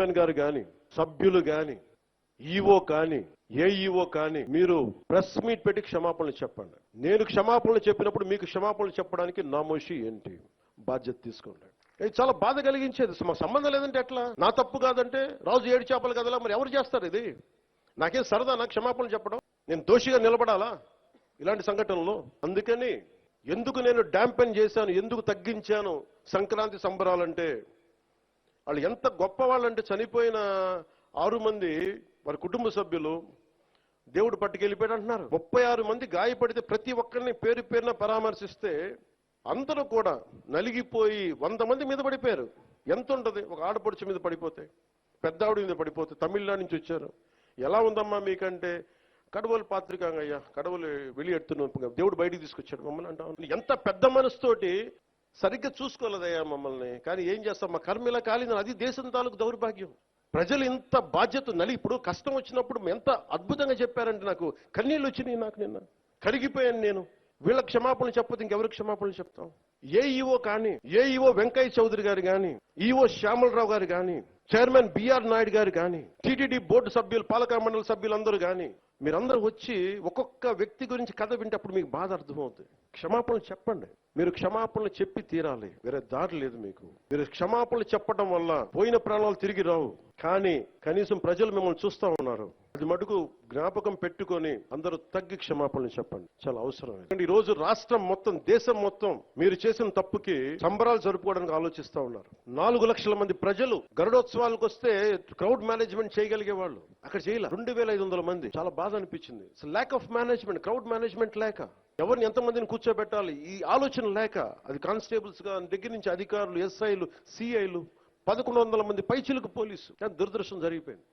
Chairman గారు కానీ సభ్యులు కానీ ఈఓ కానీ ఏ కానీ మీరు ప్రెస్ మీట్ పెట్టి క్షమాపణలు చెప్పండి. నేను క్షమాపణలు చెప్పినప్పుడు మీకు క్షమాపణలు చెప్పడానికి నామోషి ఏంటి? బాధ్యత తీసుకోండి. ఇది చాలా బాధ కలిగించేది. మా సంబంధం లేదంటే ఎట్లా? నా తప్పు కాదంటే రాజు ఏడు చేపలు కదలా మరి ఎవరు చేస్తారు ఇది? నాకేం సరదా నాకు క్షమాపణలు చెప్పడం? నేను దోషిగా నిలబడాలా? ఇలాంటి సంఘటనలో? అందుకని ఎందుకు నేను డాంపెన్ చేశాను? ఎందుకు తగ్గించాను? సంక్రాంతి సంబరాలంటే వాళ్ళు ఎంత గొప్ప వాళ్ళంటే చనిపోయిన ఆరు మంది వారి కుటుంబ సభ్యులు దేవుడు పట్టుకెళ్ళిపోయాడు అంటున్నారు. ముప్పై ఆరు మంది గాయపడితే ప్రతి ఒక్కరిని పేరు పేరున పరామర్శిస్తే అందరూ కూడా నలిగిపోయి వంద మంది మీద పడిపోయారు. ఎంత ఉంటుంది? ఒక ఆడపడుచు మీద పడిపోతే పెద్ద ఆవిడ మీద పడిపోతే తమిళనాడు నుంచి వచ్చారు. ఎలా ఉందమ్మా మీకంటే? కడవలు పాత్రికాంగయ్యా కడవలు వెళ్ళి ఎడుతున్నాం దేవుడు బయటికి తీసుకొచ్చాడు. మమ్మల్ని అంటాం ఎంత పెద్ద మనసుతోటి సరిగ్గా చూసుకోలేదయ్యా మమ్మల్ని. కానీ ఏం చేస్తాం? మా కర్మ ఇలా కాలింది. అది దేశం తాలూకు దౌర్భాగ్యం. ప్రజలు ఇంత బాధ్యత నలి ఇప్పుడు కష్టం వచ్చినప్పుడు ఎంత అద్భుతంగా చెప్పారంటే నాకు కన్నీళ్ళు వచ్చినాయి నాకు నిన్న. కరిగిపోయాను నేను. వీళ్ళ క్షమాపణలు చెప్పదు ఇంకెవరికి క్షమాపణలు చెప్తాం? ఏ ఈవో కానీ ఏ ఈవో వెంకయ్య చౌదరి గారు కానీ ఈఓ శ్యామలరావు గారు కానీ చైర్మన్ బిఆర్ నాయుడు గారు కానీ టీటీడీ బోర్డు సభ్యులు పాలక మండలి సభ్యులందరూ కానీ మీరందరూ వచ్చి ఒక్కొక్క వ్యక్తి గురించి కథ వింటప్పుడు మీకు బాధ అర్థమవుతుంది. క్షమాపణలు చెప్పండి. మీరు క్షమాపణలు చెప్పి తీరాలి. వేరే దారి లేదు మీకు. మీరు క్షమాపణలు చెప్పడం వల్ల పోయిన ప్రాణాలు తిరిగి రావు. కానీ కనీసం ప్రజలు మిమ్మల్ని చూస్తా ఉన్నారు. అది మటుకు జ్ఞాపకం పెట్టుకొని అందరూ తగ్గి క్షమాపణలు చెప్పండి. చాలా అవసరం ఈ రోజు రాష్ట్రం మొత్తం దేశం మొత్తం మీరు చేసిన తప్పుకి సంబరాలు జరుపుకోవడానికి ఆలోచిస్తా ఉన్నారు. నాలుగు లక్షల మంది ప్రజలు గరుడోత్సవాలకు వస్తే క్రౌడ్ మేనేజ్మెంట్ చేయగలిగే వాళ్ళు అక్కడ చేయాలి. రెండు వేల ఐదు వందల మంది. చాలా బాధ అనిపించింది lack of management crowd management లేక. ఎవరిని ఎంతమందిని కూర్చోబెట్టాలి? ఈ ఆలోచన లేక. అది కానిస్టేబుల్స్గా దగ్గర నుంచి అధికారులు ఎస్ఐలు సిఐలు పదకొండు వందల మంది పైచిలకు పోలీసు. కానీ దురదృష్టం జరిగిపోయింది.